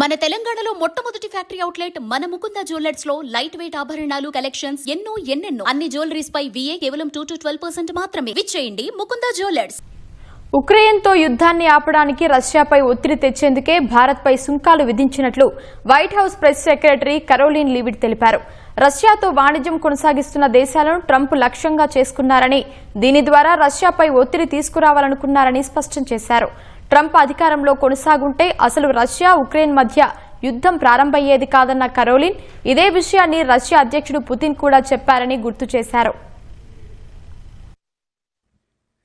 మన తెలంగాణలో మొట్టమొదటి ఫ్యాక్టరీ అవుట్లెట్ మన ముకుంద జ్యువెలర్స్లో లైట్ వెయిట్ ఆభరణాలు కలెక్షన్స్ ఎన్నో ఎన్నెన్నో. అన్ని జ్యువెలరీస్ పై విఏ కేవలం టూ టు ట్వెల్వ్ పర్సెంట్ మాత్రమే. విచ్చేయండి ముకుంద జ్యువెలర్స్. ఉక్రెయిన్తో యుద్ధాన్ని ఆపడానికి రష్యాపై ఒత్తిడి తెచ్చేందుకే భారత్పై సుంకాలు విధించినట్లు White House press secretary Karoline Leavitt తెలిపారు. రష్యాతో వాణిజ్యం కొనసాగిస్తున్న దేశాలను ట్రంప్ లక్ష్యంగా చేసుకున్నారని దీని ద్వారా రష్యాపై ఒత్తిడి తీసుకురావాలనుకున్నారని స్పష్టం చేశారు. ట్రంప్ అధికారంలో కొనసాగుంటే అసలు రష్యా ఉక్రెయిన్ మధ్య యుద్ధం ప్రారంభమయ్యేది కాదన్న కరోలిన్. ఇదే విషయాన్ని రష్యా అధ్యక్షుడు పుతిన్ కూడా చెప్పారని గుర్తు చేశారు.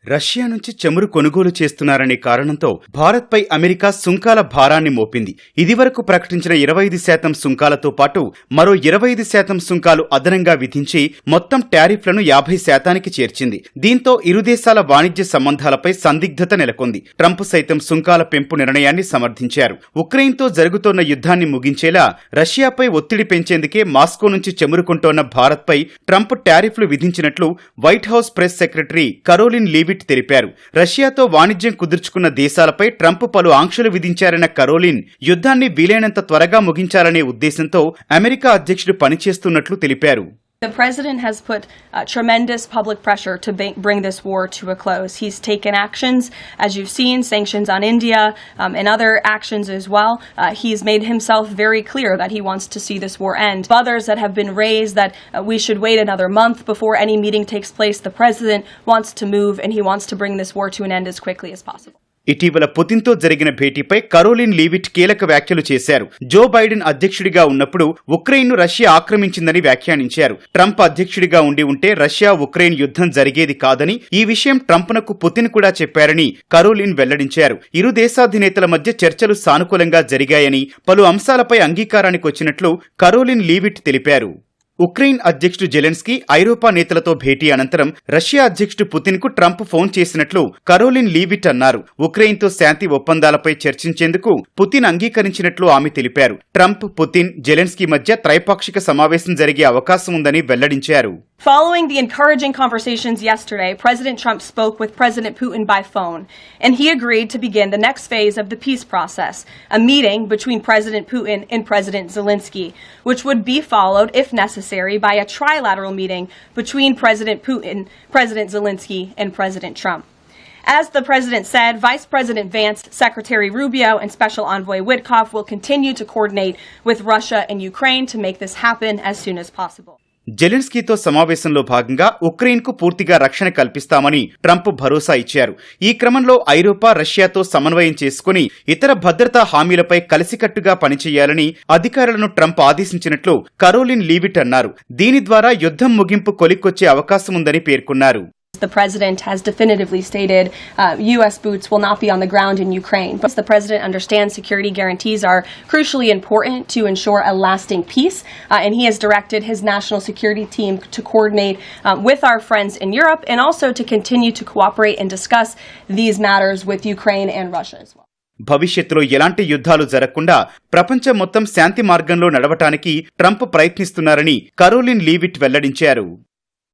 రష్యా నుంచి చమురు కొనుగోలు చేస్తున్నారనే కారణంతో భారత్పై అమెరికా సుంకాల భారాన్ని మోపింది. ఇదివరకు ప్రకటించిన ఇరవై ఐదు శాతం సుంకాలతో పాటు మరో ఇరవై ఐదు శాతం సుంకాలు అదనంగా విధించి మొత్తం టారిఫ్లను యాభై శాతానికి చేర్చింది. దీంతో ఇరు దేశాల వాణిజ్య సంబంధాలపై సందిగ్ధత నెలకొంది. ట్రంప్ సైతం సుంకాల పెంపు నిర్ణయాన్ని సమర్థించారు. ఉక్రెయిన్తో జరుగుతోన్న యుద్ధాన్ని ముగించేలా రష్యాపై ఒత్తిడి పెంచేందుకే మాస్కో నుంచి చెమురుకుంటోన్న భారత్పై ట్రంప్ టారిఫ్లు విధించినట్లు White House press secretary Karoline tweet తెలిపారు. రష్యాతో వాణిజ్యం కుదుర్చుకున్న దేశాలపై ట్రంప్ పలు ఆంక్షలు విధించారన్న కరోలిన్ యుద్ధాన్ని వీలైనంత త్వరగా ముగించాలనే ఉద్దేశంతో అమెరికా అధ్యక్షుడు పనిచేస్తున్నట్లు తెలిపారు. The president has put uh, tremendous public pressure to ba- bring this war to a close. He's taken actions, as you've seen, sanctions on India um, and other actions as well. Uh, he's made himself very clear that he wants to see this war end. Others that have been raised that uh, we should wait another month before any meeting takes place. The president wants to move and he wants to bring this war to an end as quickly as possible. ఇటీవల పుతిన్తో జరిగిన భేటీపై Karoline Leavitt కీలక వ్యాఖ్యలు చేశారు. Joe Biden అధ్యక్షుడిగా ఉన్నప్పుడు ఉక్రెయిన్ను Russia ఆక్రమించిందని వ్యాఖ్యానించారు. Trump అధ్యక్షుడిగా ఉండి ఉంటే రష్యా ఉక్రెయిన్ యుద్ధం జరిగేది కాదని ఈ విషయం ట్రంప్నకు పుతిన్ కూడా చెప్పారని కరోలిన్ వెల్లడించారు. ఇరు దేశాధినేతల మధ్య చర్చలు సానుకూలంగా జరిగాయని పలు అంశాలపై అంగీకారానికి వచ్చినట్లు కరోలిన్ లీవిట్ తెలిపారు. ఉక్రెయిన్ అధ్యక్షుడు జెలెన్స్కీ ఐరోపా నేతలతో భేటీ అనంతరం రష్యా అధ్యక్షుడు పుతిన్కు ట్రంప్ ఫోన్ చేసినట్లు కరోలిన్ లీవిట్ అన్నారు ఉక్రెయిన్తో శాంతి ఒప్పందాలపై చర్చించేందుకు పుతిన్ అంగీకరించినట్లు ఆమె తెలిపారు ట్రంప్ పుతిన్ జెలెన్స్కీ మధ్య త్రైపాక్షిక సమావేశం జరిగే అవకాశం ఉందని వెల్లడించారు Following the encouraging conversations yesterday, President Trump spoke with President Putin by phone, and he agreed to begin the next phase of the peace process, a meeting between President Putin and President Zelensky, which would be followed, if necessary, necessary, by a trilateral meeting between President Putin, President Zelensky, and President Trump. As the president said, Vice President Vance, Secretary Rubio, and Special Envoy Witkoff will continue to coordinate with Russia and Ukraine to make this happen as soon as possible. జెలెన్స్కీతో సమావేశంలో భాగంగా ఉక్రెయిన్కు పూర్తిగా రక్షణ కల్పిస్తామని Trump భరోసా ఇచ్చారు. ఈ క్రమంలో ఐరోపా రష్యాతో సమన్వయం చేసుకుని ఇతర భద్రతా హామీలపై కలిసికట్టుగా పనిచేయాలని అధికారులను ట్రంప్ ఆదేశించినట్లు కరోలిన్ లీవిట్ అన్నారు. దీని ద్వారా యుద్ధం ముగింపు కొలిక్కొచ్చే అవకాశం ఉందని పేర్కొన్నారు. The president has definitively stated uh, U.S. boots will not be on the ground in Ukraine. But the president understands security guarantees are crucially important to ensure a lasting peace, uh, and he has directed his national security team to coordinate um, with our friends in Europe and also to continue to cooperate and discuss these matters with Ukraine and Russia as well. భవిష్యత్తులో ఎలాంటి యుద్ధాలు జరగకుండా ప్రపంచం మొత్తం శాంతి మార్గంలో నడవటానికి Trump ప్రయత్నిస్తున్నారని Karoline Leavitt వెల్లడించారు